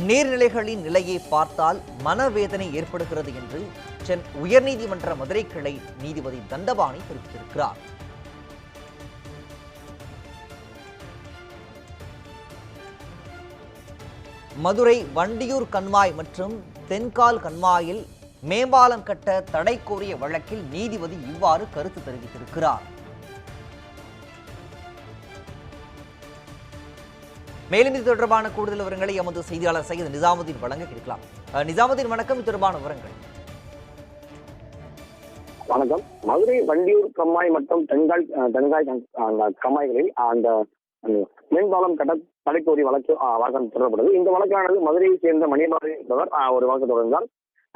நீர்நிலைகளின் நிலையை பார்த்தால் மனவேதனை ஏற்படுகிறது என்று சென் உயர்நீதிமன்ற மதுரை கிளை நீதிபதி தண்டபாணி தெரிவித்திருக்கிறார். மதுரை வண்டியூர் கண்மாய் மற்றும் தென்கால் கண்மாயில் மேம்பாலம் கட்ட தடை கோரிய வழக்கில் நீதிபதி இவ்வாறு கருத்து தெரிவித்திருக்கிறார். மேலும் இது தொடர்பான கூடுதல் விவரங்களை எமது செய்தியாளர் சையது நிசாமுதீன் வழங்க கேட்கலாம். நிசாமுதீன் வணக்கம். இது தொடர்பான விவரங்கள். வணக்கம். மதுரை வண்டியூர் கம்மாய் மற்றும் தென்காய் தென்காய் கம்மாய்களில் அந்த மேம்பாலம் கட்ட தடைக்கோரி வழக்கு வழக்கம் தொடரப்படுது தொடரப்பட்டது. இந்த வழக்கானது மதுரையை சேர்ந்த மணிபாரதி என்பவர் ஒரு வழக்கு தொடர்ந்தார்.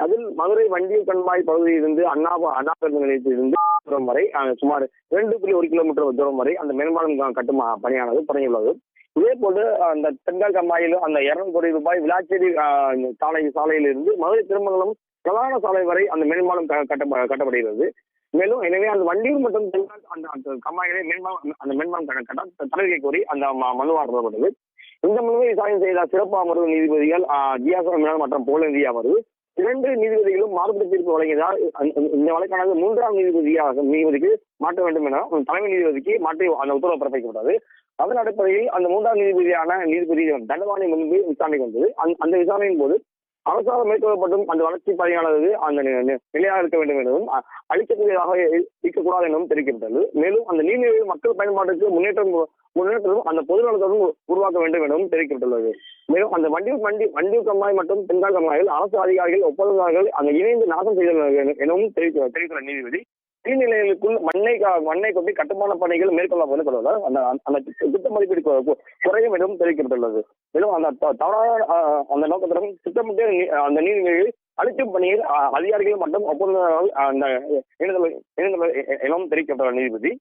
அதில் மதுரை வண்டியூர் கண்மாய் பகுதியிலிருந்து அண்ணா அண்ணா பேருந்து நிலையத்திலிருந்து தூரம் வரை சுமார் இரண்டு புள்ளி ஒரு கிலோமீட்டர் தூரம் வரை அந்த மேம்பாலம் கட்டும் பணியானது தொடங்கியுள்ளது. இதே போட்டு அந்த தென்கால் கம்மாயில் அந்த இருநூறு கோடி ரூபாய் விளாச்சேரி அஹ், சாலை சாலையிலிருந்து மதுரை திருமங்கலம் பிரதான சாலை வரை அந்த மேம்பாலம் கட்ட கட்டப்படுகிறது. மேலும் எனவே அந்த வண்டியூர் மற்றும் தென்கால் அந்த அந்த கம்மாயிலே மேம்பாலம் அந்த மேம்பாலம் கட்ட கட்ட தடை கோரி அந்த மனு ஆற்றப்பட்டது இந்த மனுவை விசாரணை செய்த சிறப்பு அமர்வு நீதிபதிகள் ஜியாசன் மற்றும் போலந்தி அமர்வு இரண்டு நீதிபதிகளும் மாறுபட்ட தீர்ப்பு வழங்கியதால் இந்த வழக்கானது மூன்றாம் நீதிபதியாக நீதிபதிக்கு மாற்ற வேண்டும் என தலைமை நீதிபதிக்கு மாற்றி அந்த உத்தரவு பிறப்பிக்கப்பட்டது. அதன் அடிப்படையில் அந்த மூன்றாம் நீதிபதியான நீதிபதி தண்டவாணி முன்பு விசாரணைக்கு வந்தது. அந்த விசாரணையின் போது அரசாங்கம் மேற்கொள்ளப்படும் அந்த வளர்ச்சி பணியானது அந்த நி- நிலையாக இருக்க வேண்டும் எனவும் அளிக்கக்கூடியதாக இருக்கக்கூடாது எனவும் தெரிவிக்கின்றது மேலும் அந்த நீர்நிலை மக்கள் பயன்பாட்டுக்கு முன்னேற்றம் முன்னேற்றம் அந்த பொது நலத்துடன் உருவாக்க வேண்டும் எனவும் தெரிவிக்கப்பட்டுள்ளது. மேலும் அந்த வண்டியூர் வண்டி வண்டியூர் கம்மாய் மற்றும் தென்கால் கம்மாயில் அரசு அதிகாரிகள் ஒப்பந்ததாரர்கள் அந்த இணைந்து நாசம் செய்துள்ளனர் என- எனவும் தெரிவிக்க தெரிவித்துள்ள நீதிபதி நீர்நிலைகளுக்குள் மண்ணை மண்ணை கொண்டு கட்டுமான பணிகள் மேற்கொள்ளப்படுவதால் அந்த அந்த திட்ட மதிப்பீடு குறையும் எனவும் தெரிவிக்கப்பட்டுள்ளது. மேலும் அந்த தவறான அந்த நோக்கத்துடன் திட்டமிட்டு நீ- அந்த நீர்நிலைகளில் அழிக்கும் பணியில் அதிகாரிகள் மற்றும் ஒப்பந்ததாரர்கள் அந்த எனவும் தெரிவிக்கப்பட்டுள்ள நீதிபதி.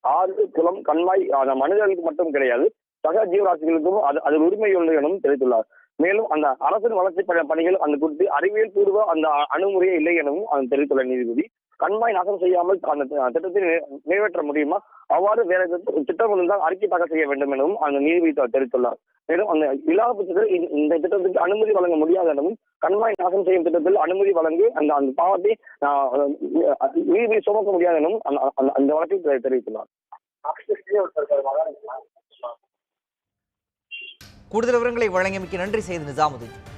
ஆறு குளம் கண்மாய் அந்த மனிதர்களுக்கு மட்டும் கிடையாது சக ஜீவராசிகளுக்கும் அது அது உரிமை உண்டு எனவும் தெரிவித்துள்ளார். மேலும் அந்த அரசின் வளர்ச்சி பணிகள் அந்த குறித்து அறிவியல் பூர்வ அந்த அணுகுமுறையே இல்லை எனவும் அது தெரிவித்துள்ள நீதிபதி. கண்மாய் நாசம் செய்யாமல் அந்த திட்டத்தை நிறைவேற்ற முடியுமா? அவ்வாறு வேற திட்டம் இருந்தால் அறிக்கை தாக்கல் செய்ய வேண்டும் எனவும் அந்த நீதிபதி தெரிவித்துள்ளார். மேலும் அந்த இல்லாத பட்சத்தில் இந்த- திட்டத்துக்கு அனுமதி வழங்க முடியாது எனவும் கண்மாய் நாசம் செய்யும் திட்டத்தில் அனுமதி வழங்கி அந்த அந்த பாவத்தை நீதிபதி சுமக்க முடியாது எனவும் அந்த- அந்த- வழக்கில் தெரிவித்துள்ளார். கூடுதல் விவரங்களை வழங்கியமைக்கு நன்றி செய்து நிசாமுதீன்.